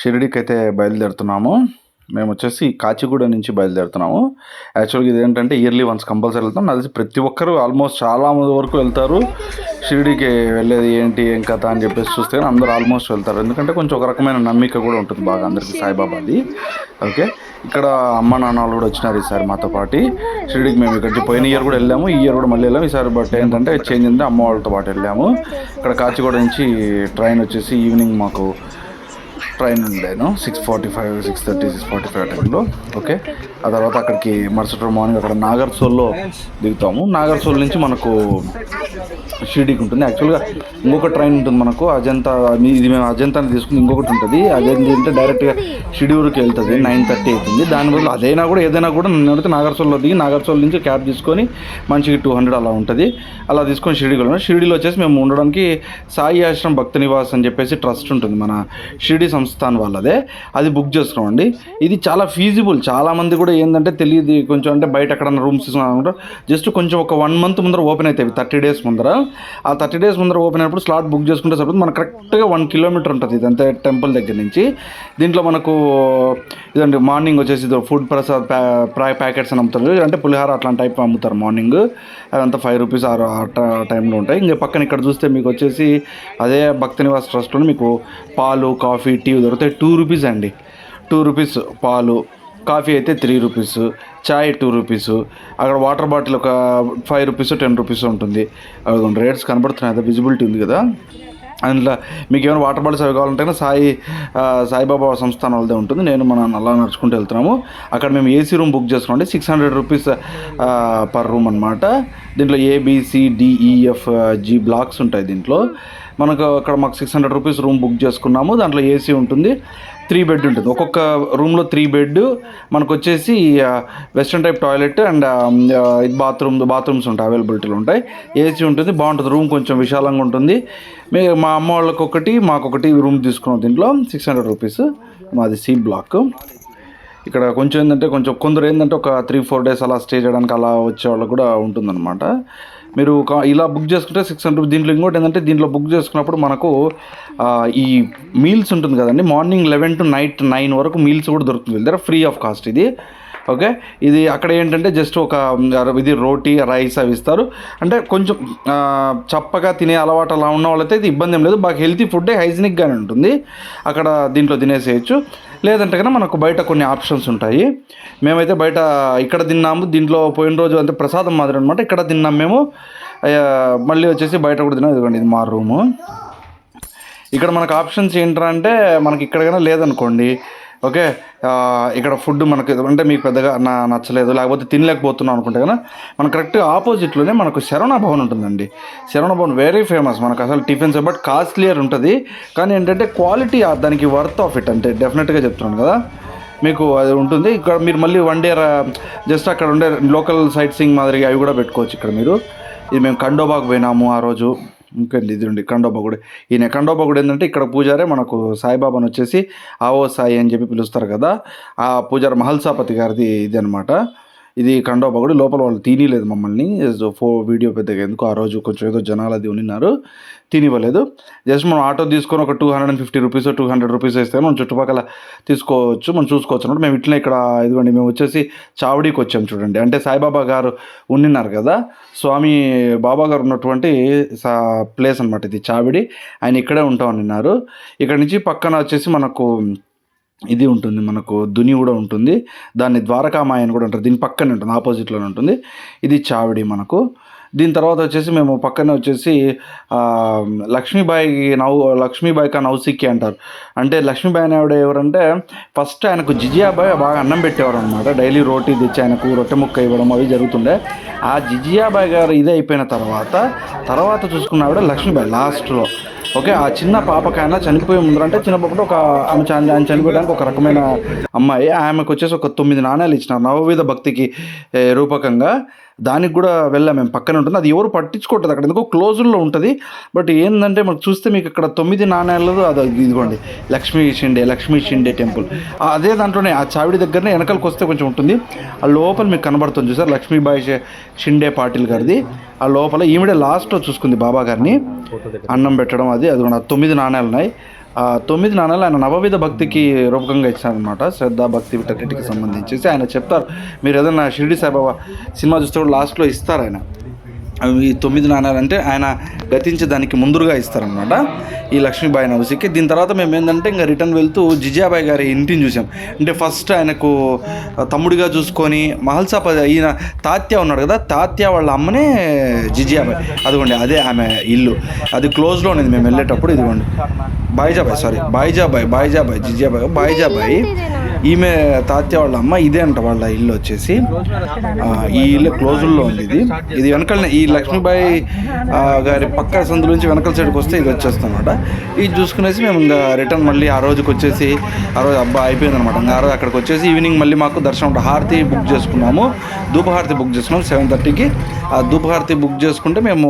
షిరిడికి అయితే బయలుదేరుతున్నాము. మేము వచ్చేసి కాచిగూడ నుంచి బయలుదేరుతున్నాము. యాక్చువల్గా ఇది ఏంటంటే ఇయర్లీ వన్స్ కంపల్సరీ వెళ్తాం. నాకు తెలిసి ప్రతి ఒక్కరు ఆల్మోస్ట్ చాలా మంది వరకు వెళ్తారు. షిరిడికి వెళ్ళేది ఏంటి ఏం కథ అని చెప్పేసి చూస్తే కానీ అందరూ ఆల్మోస్ట్ వెళ్తారు. ఎందుకంటే కొంచెం ఒక రకమైన నమ్మిక కూడా ఉంటుంది బాగా అందరికీ సాయిబాబాది. ఓకే? ఇక్కడ అమ్మ నాన్న వాళ్ళు కూడా వచ్చినారు ఈసారి మాతో పాటు. షిరిడికి మేము ఇక్కడికి పోయిన ఇయర్ కూడా వెళ్ళాము. ఈ ఇయర్ కూడా మళ్ళీ వెళ్ళాము. ఈసారి బట్ ఏంటంటే చేంజ్ అయింది. అమ్మ వాళ్ళతో పాటు వెళ్ళాము. ఇక్కడ కాచిగూడ నుంచి ట్రైన్ వచ్చేసి ఈవినింగ్ మాకు ట్రైన్ ఉండేను. Six forty five six thirty six forty five టైంలో. ఓకే? ఆ తర్వాత అక్కడికి మరుసటి మార్నింగ్ అక్కడ నాగర్సోల్లో దిగుతాము. నాగర్సోల్ నుంచి మనకు షిర్డీకి ఉంటుంది. యాక్చువల్గా ఇంకొక ట్రైన్ ఉంటుంది మనకు. అజంతా మీ- ఇది మేము అజంతాని తీసుకుని ఇంకొకటి ఉంటుంది. అజంతా అంటే డైరెక్ట్గా షిడియూర్కి వెళ్తుంది. నైన్ థర్టీ అవుతుంది. దాని బదులు అదైనా కూడా ఏదైనా కూడా నేను అడిగితే నాగర్సోల్లో దిగి నాగర్సోల్ నుంచి క్యాబ్ తీసుకొని మంచిగా టూ హండ్రెడ్ అలా ఉంటుంది. అలా తీసుకొని షిర్డీకి వెళ్ళాము. షిర్డీలో వచ్చేసి మేము ఉండడానికి సాయి ఆశ్రమ్ భక్తి నివాస్ అని చెప్పేసి ట్రస్ట్ ఉంటుంది మన షిరిడి సంస్థాన్ వాళ్ళదే. అది బుక్ చేసుకోండి ఇది చాలా ఫీజిబుల్ చాలా మంది కూడా ఏంటంటే తెలియదు కొంచెం అంటే బయట ఎక్కడన్నా రూమ్స్ తీసుకున్నామంటే జస్ట్ కొంచెం ఒక వన్ మంత్ ముందర ఓపెన్ అవుతాయి థర్టీ డేస్ ముందర. ఆ థర్టీ డేస్ ముందర ఓపెన్ అయినప్పుడు స్లాట్ బుక్ చేసుకుంటే సరిపోతుంది. మనకు కరెక్ట్గా వన్ కిలోమీటర్ ఉంటుంది ఇదంతా టెంపుల్ దగ్గర నుంచి. దీంట్లో మనకు ఇదండి మార్నింగ్ వచ్చేసి ఇది ఫుడ్ ప్రసాద్ ప్యా ప్యాకెట్స్ అని అమ్ముతారు. అంటే పులిహార అట్లాంటి టైప్ అమ్ముతారు మార్నింగ్ అదంతా ఫైవ్ రూపీస్ ఆరు ఆ టైంలో ఉంటాయి. ఇంకా పక్కన ఇక్కడ చూస్తే మీకు వచ్చేసి అదే భక్తి నివాస్ ట్రస్ట్లో మీకు పాలు కాఫీ టీ దొరుకుతాయి టూ రూపీస్ అండి. టూ రూపీస్ పాలు కాఫీ అయితే త్రీ రూపీస్ చాయ్ టూ రూపీస్ అక్కడ వాటర్ బాటిల్ ఒక ఫైవ్ రూపీస్ టెన్ రూపీస్ ఉంటుంది. అవి రేట్స్ కనబడుతున్నాయి అదే విజిబిలిటీ ఉంది కదా. అందులో మీకు ఏమైనా వాటర్ బాటిల్స్ అవి కావాలంటే సాయి సాయిబాబా సంస్థానం వాళ్ళదే ఉంటుంది. నేను మన అలా నడుచుకుంటూ వెళ్తున్నాము. అక్కడ మేము ఏసీ రూమ్ బుక్ చేసుకోండి six hundred rupees per room అనమాట దీంట్లో A B C D E F G blocks ఉంటాయి దీంట్లో. మనకు అక్కడ మాకు six hundred rupees room book చేసుకున్నాము. దాంట్లో ఏసీ ఉంటుంది. త్రీ బెడ్ ఉంటుంది. ఒక్కొక్క రూమ్లో త్రీ బెడ్ మనకు వచ్చేసి western type toilet and bathroom bathrooms ఉంటాయి. అవైలబిలిటీలు ఉంటాయి. ఏసీ ఉంటుంది. బాగుంటుంది. రూమ్ కొంచెం విశాలంగా ఉంటుంది. మీ మా అమ్మ వాళ్ళకి ఒకటి మాకు ఒకటి రూమ్ తీసుకున్నాం దీంట్లో. సిక్స్ హండ్రెడ్ రూపీస్ మాది సి బ్లాక్ ఇక్కడ కొంచెం ఏంటంటే కొంచెం కొందరు ఏంటంటే ఒక త్రీ ఫోర్ డేస్ అలా స్టే చేయడానికి అలా వచ్చే వాళ్ళకు కూడా ఉంటుందన్నమాట. మీరు ఇలా బుక్ చేసుకుంటే సిక్స్ హండ్రెడ్ దీంట్లో ఇంకోటి ఏంటంటే దీంట్లో బుక్ చేసుకున్నప్పుడు మనకు ఈ మీల్స్ ఉంటుంది కదండి. Morning eleven to night nine వరకు మీల్స్ కూడా దొరుకుతుంది. దగ్గర ఫ్రీ ఆఫ్ కాస్ట్ ఇది. ఓకే? ఇది అక్కడ ఏంటంటే జస్ట్ ఒక ఇది రోటీ రైస్ అవి ఇస్తారు. అంటే కొంచెం చప్పగా తినే అలవాటు అలా ఉన్న వాళ్ళైతే ఇది ఇబ్బంది ఏం లేదు. బాగా హెల్తీ ఫుడ్ హైజీనిక్గానే ఉంటుంది. అక్కడ దీంట్లో తినేసేయచ్చు. లేదంటే కన్నా మనకు బయట కొన్ని ఆప్షన్స్ ఉంటాయి. మేమైతే బయట ఇక్కడ తిన్నాము దీంట్లో పోయిన రోజు అంటే ప్రసాదం మాదిరి అనమాట ఇక్కడ తిన్నాం మేము. మళ్ళీ వచ్చేసి బయట కూడా తిన్నాం. ఇదిగోండి ఇది మా రూము. ఇక్కడ మనకు ఆప్షన్స్ ఏంటంటే మనకి ఇక్కడ లేదనుకోండి ఓకే? ఇక్కడ ఫుడ్ మనకి అంటే మీకు పెద్దగా నా నచ్చలేదు లేకపోతే తినలేకపోతున్నాం అనుకుంటే కదా మన కరెక్ట్గా ఆపోజిట్లోనే మనకు శరవణ భవన్ ఉంటుందండి. శరవణ భవన్ వెరీ ఫేమస్ మనకు అసలు టిఫిన్స్ బట్ కాస్ట్లియర్ ఉంటుంది. కానీ ఏంటంటే క్వాలిటీ దానికి వర్త్ ఆఫ్ ఇట్ అంటే డెఫినెట్గా చెప్తున్నాను కదా. మీకు అది ఉంటుంది. ఇక్కడ మీరు మళ్ళీ వన్ డే జస్ట్ అక్కడ ఉండే లోకల్ సైట్ సింగ్ మాదిరిగా అవి కూడా పెట్టుకోవచ్చు ఇక్కడ మీరు. ఇది మేము కండోబాకు పోయినాము ఆ రోజు. ఇంకా ఇది ఉండి కండోబా గుడి ఈయన కండోబా గుడి ఏంటంటే ఇక్కడ పూజారే మనకు సాయిబాబాను వచ్చేసి ఆవో సాయి అని చెప్పి పిలుస్తారు కదా. ఆ పూజారి మహల్సాపతి గారిది ఇది అనమాట ఇది కండోబా గుడి లోపల వాళ్ళు తినలేదు మమ్మల్ని. ఫో వీడియో పెద్దగా ఎందుకు? ఆ రోజు కొంచెం ఏదో జనాలు అది ఉన్నారు. తినివ్వలేదు. జస్ట్ మనం ఆటో తీసుకొని ఒక two hundred and fifty rupees two hundred rupees వేస్తే మనం చుట్టుపక్కల తీసుకోవచ్చు మనం చూసుకోవచ్చు అనమాట మేము ఇట్లా ఇక్కడ ఇదిగోండి మేము వచ్చేసి చావడీకి వచ్చాం చూడండి. అంటే సాయిబాబా గారు ఉండినారు కదా? స్వామి బాబా గారు ఉన్నటువంటి సా ప్లేస్ అనమాట ఇది చావిడి. ఆయన ఇక్కడే ఉంటాం అన్నారు. ఇక్కడ నుంచి పక్కన వచ్చేసి మనకు ఇది ఉంటుంది మనకు దుని కూడా ఉంటుంది. దాన్ని ద్వారకామాయ అని కూడా ఉంటుంది దీని పక్కనే ఉంటుంది ఆపోజిట్లోనే ఉంటుంది. ఇది చావిడి మనకు. దీని తర్వాత వచ్చేసి మేము పక్కనే వచ్చేసి లక్ష్మీబాయికి లక్ష్మీబాయి నౌ లక్ష్మీబాయి కా నౌసిక్కి అంటారు. అంటే లక్ష్మీబాయి అనే ఆవిడ ఎవరంటే ఫస్ట్ ఆయనకు జిజియాబాయ్ బాగా అన్నం పెట్టేవారు అనమాట డైలీ రోటీ తెచ్చి ఆయనకు రొట్టె ముక్క ఇవ్వడం అవి జరుగుతుండే. ఆ జిజియాబాయ్ గారు ఇది అయిపోయిన తర్వాత తర్వాత చూసుకున్న ఆవిడ లక్ష్మీబాయి లాస్ట్లో. ఓకే ఆ చిన్న పాపకైనా చనిపోయే ముందర అంటే చిన్న పాప ఒక ఆమె చని- ఆయన చనిపోయడానికి ఒక రకమైన అమ్మాయి. ఆమెకు వచ్చేసి ఒక తొమ్మిది నాణ్యాలు ఇచ్చినారు నవవిధ భక్తికి రూపకంగా. దానికి కూడా వెళ్ళాం మేము పక్కన ఉంటుంది. అది ఎవరు పట్టించుకోవట్లేదు అక్కడ. ఎందుకో క్లోజుల్లో ఉంటుంది. బట్ ఏంటంటే మనకు చూస్తే మీకు ఇక్కడ తొమ్మిది నాణ్యాలు అది ఇదిగోండి లక్ష్మీ షిండే లక్ష్మీ షిండే టెంపుల్. అదే దాంట్లోనే ఆ చావిడి దగ్గరనే వెనకాలకు వస్తే కొంచెం ఉంటుంది. ఆ లోపల మీకు కనబడుతుంది చూసారు? లక్ష్మీబాయి షిండే పాటిల్ గారిది. ఆ లోపల ఈవిడే లాస్ట్లో చూసుకుంది బాబా గారిని. అన్నం పెట్టడం అది అది తొమ్మిది నాణ్యాలు ఉన్నాయి తొమ్మిది నాణాలు ఆయన నవవిధ భక్తికి రూపకంగా ఇచ్చారనమాట శ్రద్ధ భక్తి వీటన్నిటికి సంబంధించేసి ఆయన చెప్తారు. మీరు ఏదైనా షిరిడి సాయిబాబా సినిమా చూస్తే కూడా లాస్ట్లో ఇస్తారు ఆయన. ఈ తొమ్మిది నాణాలు అంటే ఆయన గతించే దానికి ముందుగా ఇస్తారనమాట ఈ లక్ష్మీబాయి నవసికి దీని తర్వాత మేము ఏంటంటే ఇంకా రిటర్న్ వెళ్తూ జిజాబాయి గారి ఇంటిని చూసాం. అంటే ఫస్ట్ ఆయనకు తమ్ముడిగా చూసుకొని మహల్సాప ఈయన తాత్య ఉన్నాడు కదా తాత్య వాళ్ళ అమ్మనే జిజియాబాయి. అదిగోండి అదే ఆమె ఇల్లు. అది క్లోజ్లో ఉన్నది మేము వెళ్ళేటప్పుడు ఇదిగోండి. బాయిజాబాయ్ సారీ బాయిజాబాయ్ బాయిజాబాయ్ జిజియాబాయ్ బాయిజాబాయ్. ఈమె తాత్య వాళ్ళ అమ్మ ఇదే అంట వాళ్ళ ఇల్లు వచ్చేసి. ఈ ఇల్లు క్లోజుల్లో ఉంది ఇది. ఇది వెనకాలనే ఈ లక్ష్మీబాయి గారి పక్క సందు నుంచి వెనకాల సైడ్కి వస్తే ఇది వచ్చేస్తాం అనమాట ఇది చూసుకునేసి మేము ఇంకా రిటర్న్ మళ్ళీ ఆ రోజుకి వచ్చేసి ఆ రోజు అబ్బా అయిపోయింది అనమాట ఆ రోజు అక్కడికి వచ్చేసి ఈవినింగ్ మళ్ళీ మాకు దర్శనం హారతి బుక్ చేసుకున్నాము. ధూపహారతి బుక్ చేసుకున్నాము. సెవెన్ థర్టీకి. ఆ ధూపహారతి బుక్ చేసుకుంటే మేము